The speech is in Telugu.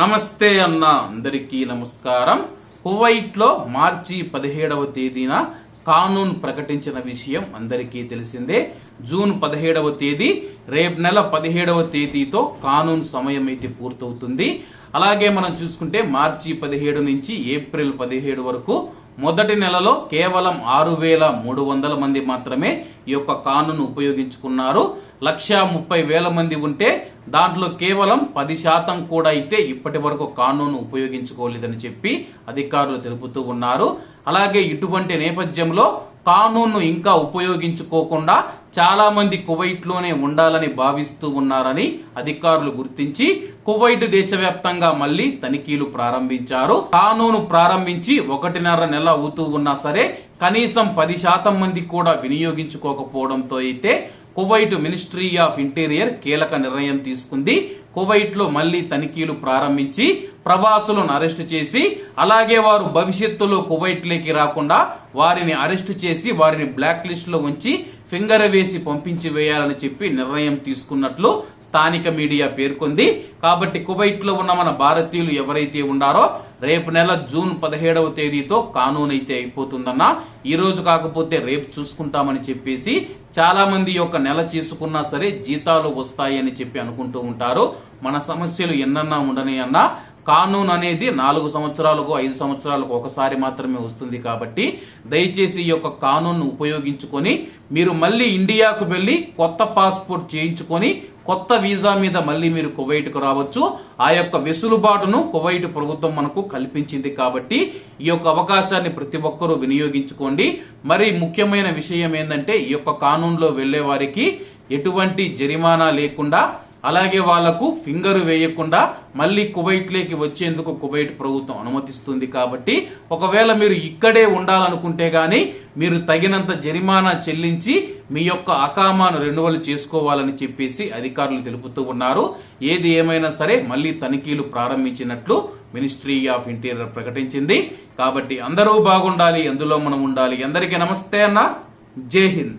నమస్తే అన్న అందరికీ నమస్కారం. కువైట్లో మార్చి పదిహేడవ తేదీన కానూన్ ప్రకటించిన విషయం అందరికీ తెలిసిందే. జూన్ పదిహేడవ తేదీ రేపు నెల పదిహేడవ తేదీతో కానూన్ సమయం అయితే పూర్తవుతుంది. అలాగే మనం చూసుకుంటే మార్చి పదిహేడు నుంచి ఏప్రిల్ పదిహేడు వరకు మొదటి నెలలో కేవలం ఆరు వేల మూడు వందల మంది మాత్రమే ఈ యొక్క కానును ఉపయోగించుకున్నారు. లక్ష ముప్పై వేల మంది ఉంటే దాంట్లో కేవలం పది శాతం కూడా అయితే ఇప్పటి వరకు కానూను ఉపయోగించుకోలేదని చెప్పి అధికారులు తెలుపుతూ ఉన్నారు. అలాగే ఇటువంటి నేపథ్యంలో కానూన్ను ఇంకా ఉపయోగించుకోకుండా చాలా మంది ఉండాలని భావిస్తూ ఉన్నారని అధికారులు గుర్తించి కువైట్ దేశవ్యాప్తంగా మళ్ళీ తనిఖీలు ప్రారంభించారు. కానూను ప్రారంభించి ఒకటిన్నర నెల అవుతూ ఉన్నా సరే కనీసం పది శాతం మంది కూడా వినియోగించుకోకపోవడంతో అయితే కువైట్ మినిస్ట్రీ ఆఫ్ ఇంటీరియర్ కీలక నిర్ణయం తీసుకుంది. కువైట్లో మళ్ళీ తనిఖీలు ప్రారంభించి ప్రవాసులను అరెస్టు చేసి అలాగే వారు భవిష్యత్తులో కువైట్లోకి రాకుండా వారిని అరెస్టు చేసి వారిని బ్లాక్ లిస్ట్లో ఉంచి ఫింగర్ వేసి పంపించి వేయాలని చెప్పి నిర్ణయం తీసుకున్నట్లు స్థానిక మీడియా పేర్కొంది. కాబట్టి కువైట్లో ఉన్న మన భారతీయులు ఎవరైతే ఉన్నారో రేపు నెల జూన్ పదిహేడవ తేదీతో కానూన్ అయితే అయిపోతుందన్న. ఈ రోజు కాకపోతే రేపు చూసుకుంటామని చెప్పేసి చాలా మంది యొక్క నెల చేసుకున్నా సరే జీతాలు వస్తాయని చెప్పి అనుకుంటూ ఉంటారు. మన సమస్యలు ఎన్నన్నా ఉండని అన్నా కానూన్ అనేది నాలుగు సంవత్సరాలకు ఐదు సంవత్సరాలకు ఒకసారి మాత్రమే వస్తుంది కాబట్టి దయచేసి ఈ యొక్క కానూన్ను ఉపయోగించుకొని మీరు మళ్ళీ ఇండియాకు వెళ్ళి కొత్త పాస్పోర్ట్ చేయించుకొని కొత్త వీసా మీద మళ్ళీ మీరు కువైట్కు రావచ్చు. ఆ యొక్క వెసులుబాటును కువైట్ ప్రభుత్వం మనకు కల్పించింది కాబట్టి ఈ యొక్క అవకాశాన్ని ప్రతి ఒక్కరూ వినియోగించుకోండి. మరి ముఖ్యమైన విషయం ఏంటంటే ఈ యొక్క కానూన్లో వెళ్ళే వారికి ఎటువంటి జరిమానా లేకుండా అలాగే వాళ్ళకు ఫింగర్ వేయకుండా మళ్ళీ కువైట్లోకి వచ్చేందుకు కువైట్ ప్రభుత్వం అనుమతిస్తుంది కాబట్టి ఒకవేళ మీరు ఇక్కడే ఉండాలనుకుంటే గాని మీరు తగినంత జరిమానా చెల్లించి మీ యొక్క అకామాను రెన్యువల్ చేసుకోవాలని చెప్పేసి అధికారులు తెలుపుతూ ఉన్నారు. ఏది ఏమైనా సరే మళ్ళీ తనిఖీలు ప్రారంభించినట్లు మినిస్ట్రీ ఆఫ్ ఇంటీరియర్ ప్రకటించింది. కాబట్టి అందరూ బాగుండాలి అందులో మనం ఉండాలి. అందరికీ నమస్తే అన్న. జై హింద్.